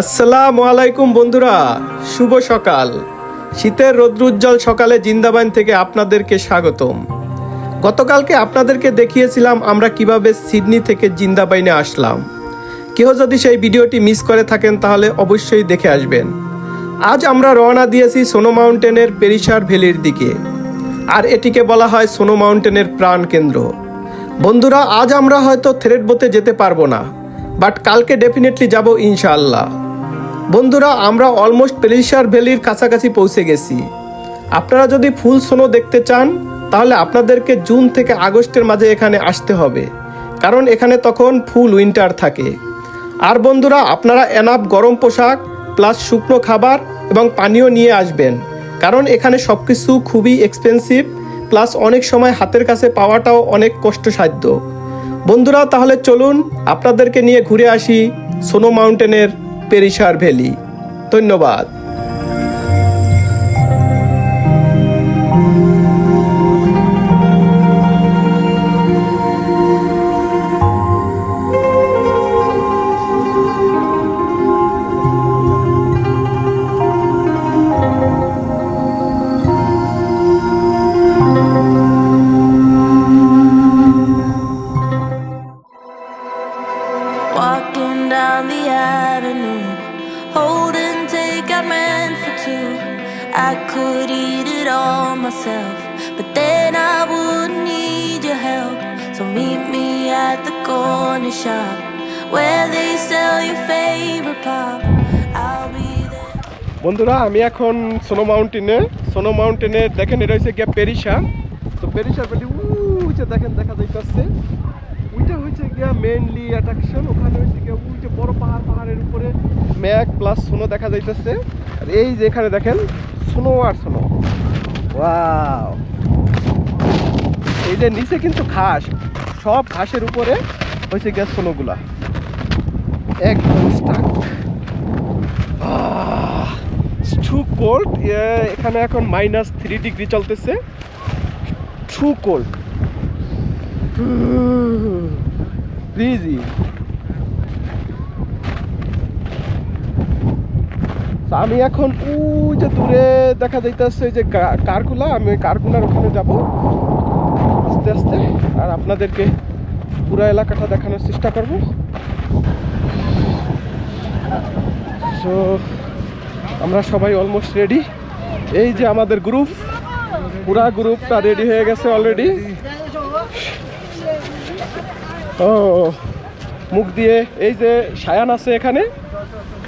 আসসালামু আলাইকুম বন্ধুরা, শুভ সকাল। শীতের রৌদ্রোজ্জ্বল সকালে জিন্দাবাইন থেকে আপনাদেরকে স্বাগতম। গতকালকে আপনাদেরকে দেখিয়েছিলাম আমরা কীভাবে সিডনি থেকে জিন্দাবাইনে আসলাম। কেউ যদি সেই ভিডিওটি মিস করে থাকেন তাহলে অবশ্যই দেখে আসবেন। আজ আমরা রওনা দিয়েছি সোনো মাউন্টেনের পেরিসার ভ্যালির দিকে। আর এটিকে বলা হয় সোনো মাউন্টেনের প্রাণ কেন্দ্র। বন্ধুরা, আজ আমরা হয়তো থ্রেড বোতে যেতে পারব না, বাট কালকে ডেফিনেটলি যাব ইনশাআল্লাহ। বন্ধুরা, আমরা অলমোস্ট পেলিশার ভ্যালির কাছাকাছি পৌঁছে গেছি। আপনারা যদি ফুল সোনো দেখতে চান, তাহলে আপনাদেরকে জুন থেকে আগস্টের মাঝে এখানে আসতে হবে। কারণ এখানে তখন ফুল উইন্টার থাকে। আর বন্ধুরা, আপনারা এনাফ গরম পোশাক প্লাস শুকনো খাবার এবং পানীয় নিয়ে আসবেন। কারণ এখানে সব কিছু খুবই এক্সপেন্সিভ প্লাস অনেক সময় হাতের কাছে পাওয়াটাও অনেক কষ্টসাধ্য। বন্ধুরা, তাহলে চলুন, আপনাদেরকে নিয়ে ঘুরে আসি সোনো মাউন্টেনের পেরিসার ভ্যালি ধন্যবাদ। Meant. I could eat it all myself, but then I wouldn't need your help. So meet me at the corner shop where they sell your favorite pop. I'll be there. বন্ধুরা আমি এখন সোনো মাউন্টেনে সোনো মাউন্টেনে দেখেন এটা হচ্ছে গিয়া পেরিসা তো পেরিসার valley উইটা দেখেন দেখা যাইতেছে ওইটা হচ্ছে গিয়া মেইনলি অ্যাট্রাকশন ওখানে হচ্ছে গিয়া ওই যে বড় পাহাড় পাহাড়ের ম্যাগ প্লাস সোনো দেখা যাইতেছে। আর এই যে এখানে দেখেন, সোনো আর সোনো। ওয়াও এই যে নিচে কিন্তু ঘাস। সব ঘাসের উপরে হয়েছে গ্যাস সোনোগুলা। একদম এখানে এখন মাইনাস থ্রি ডিগ্রি চলতেছে। টু কোল্ড আমি এখন ওই যে দূরে দেখা যাইতেছে যে কারকুলা আমি কারকুলার ওখানে যাব। আস্তে আস্তে। আর আপনাদেরকে পুরো এলাকাটা দেখানোর চেষ্টা করব। সো আমরা সবাই অলমোস্ট রেডি এই যে আমাদের গ্রুপ পুরা গ্রুপটা রেডি হয়ে গেছে অলরেডি ও, মুখ দিয়ে এই যে সায়ান আছে এখানে।